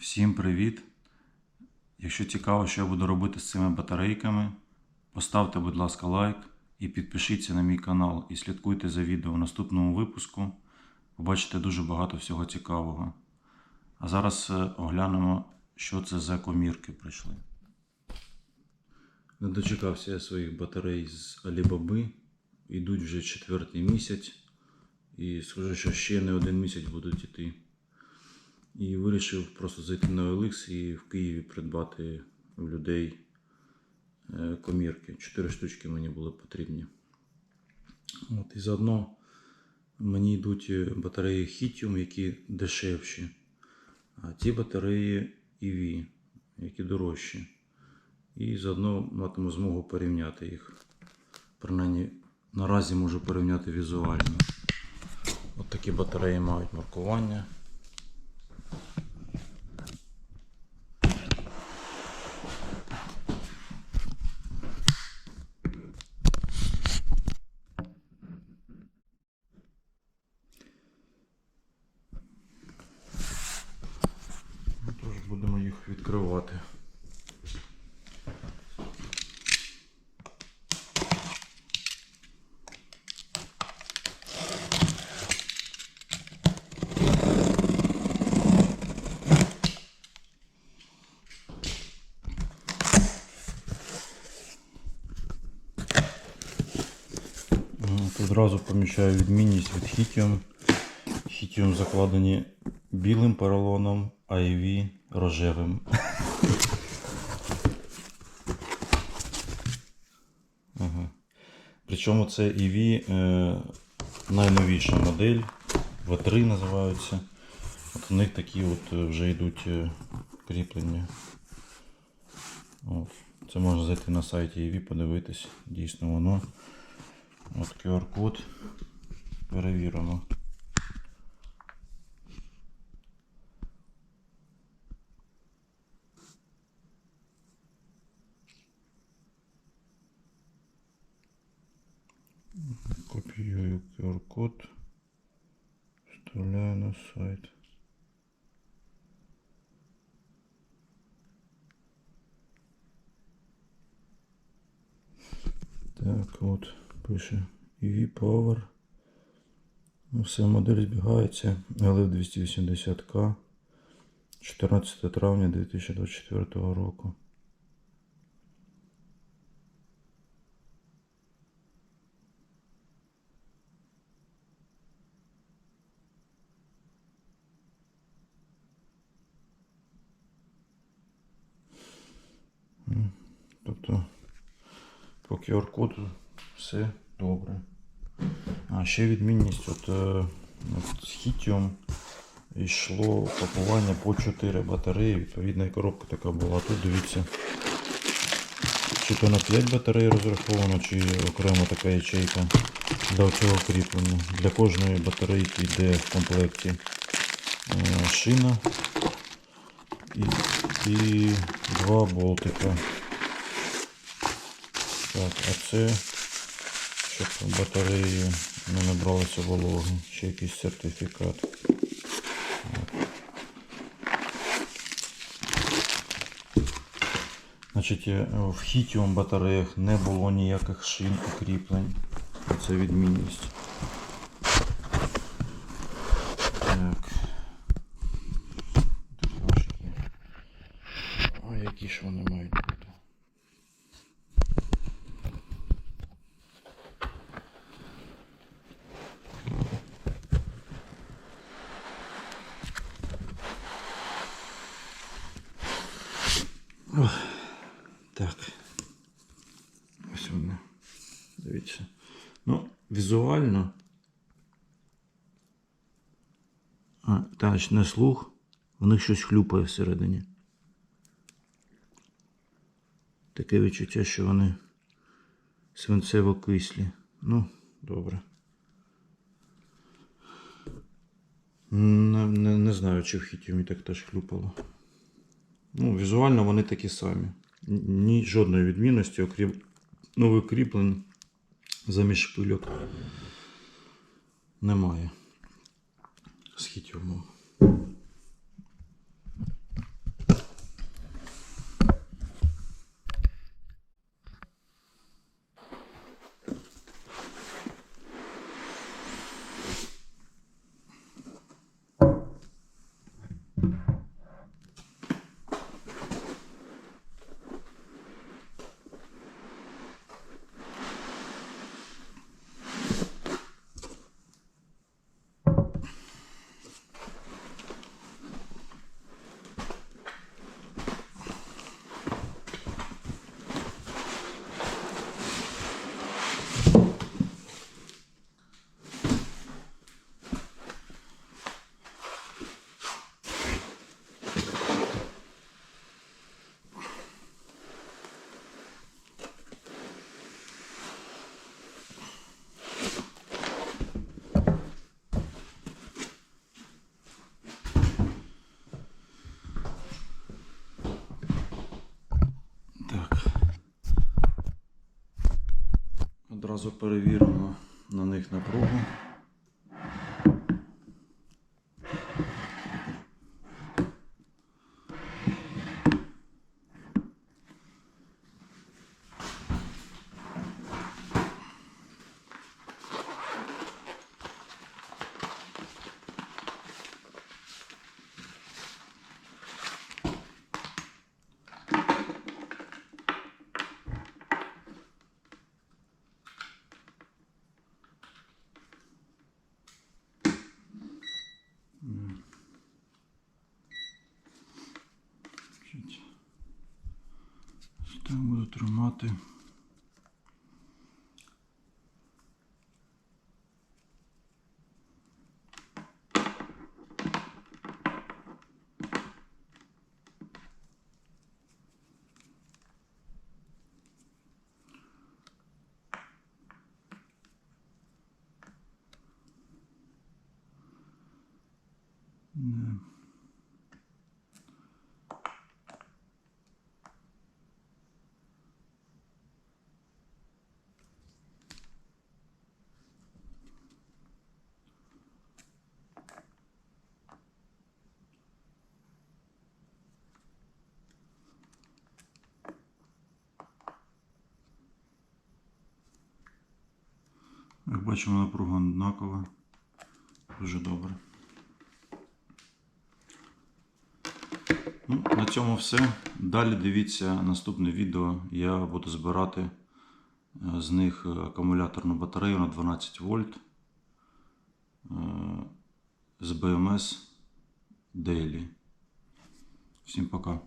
Всім привіт! Якщо цікаво, що я буду робити з цими батарейками, поставте, будь ласка, лайк і підпишіться на мій канал і слідкуйте за відео в наступному випуску. Побачите дуже багато всього цікавого. А зараз е, оглянемо, що це за комірки прийшли. Не дочекався я своїх батарей з Алібаби. Йдуть вже четвертий місяць. І схоже, що ще не один місяць будуть йти. І вирішив просто зайти на OLX і в Києві придбати в людей е, комірки. Чотири штучки мені були потрібні. От, і заодно мені йдуть е, батареї Hitium, які дешевші, а ті батареї EV, які дорожчі. І заодно матиму змогу порівняти їх. Принаймні наразі можу порівняти візуально. От такі батареї мають маркування. Їх відкривати. Ну, Одразу помічаю відмінність від Hitium. Hitium закладені білим поролоном, EV рожевим. Ага. Причому це EV е, найновіша модель, V3 називаються. От у них такі от е, вже йдуть е, кріплення. От. Це можна зайти на сайті EV, подивитись, дійсно воно. От QR-код. Перевіримо. QR-код. Вставляю на сайт. Так, от, пише EV Power. Ну, Все, модель збігається. LF 280К. 14 травня 2024 року. Тобто по QR-коду все добре. А ще відмінність от, е, от з Hitium йшло пакування по 4 батареї. Відповідна коробка така була. Тут дивіться. Чи то на 5 батарей розраховано, чи окремо така ячейка для цього кріплення. Для кожної батарейки йде в комплекті е, шина і, і два болтика. Так, а це щоб батареї не набралися вологи. Ще якийсь сертифікат. Значить, е, в хітіум батареях не було ніяких шин укріплень. Це відмінність. Так. Які ж вони мають Ох, так. Ось вони. Дивіться. Ну, візуально. А, так, не слух. В них щось хлюпає всередині. Таке відчуття, що вони свинцево кислі. Ну, добре. Не, не, не знаю, чи в хітімі так теж хлюпало. Ну, візуально вони такі самі. Ні жодної відмінності, окрім нових кріплень замість шпильок немає. З хітюмом. Одразу перевіримо на них напругу. Значить, Так буду тримати. Як бачимо, напруга однакова. Дуже добре. Ну, на цьому все. Далі дивіться наступне відео. Я буду збирати е, з них акумуляторну батарею на 12 вольт е, з BMS Daily. Всім пока.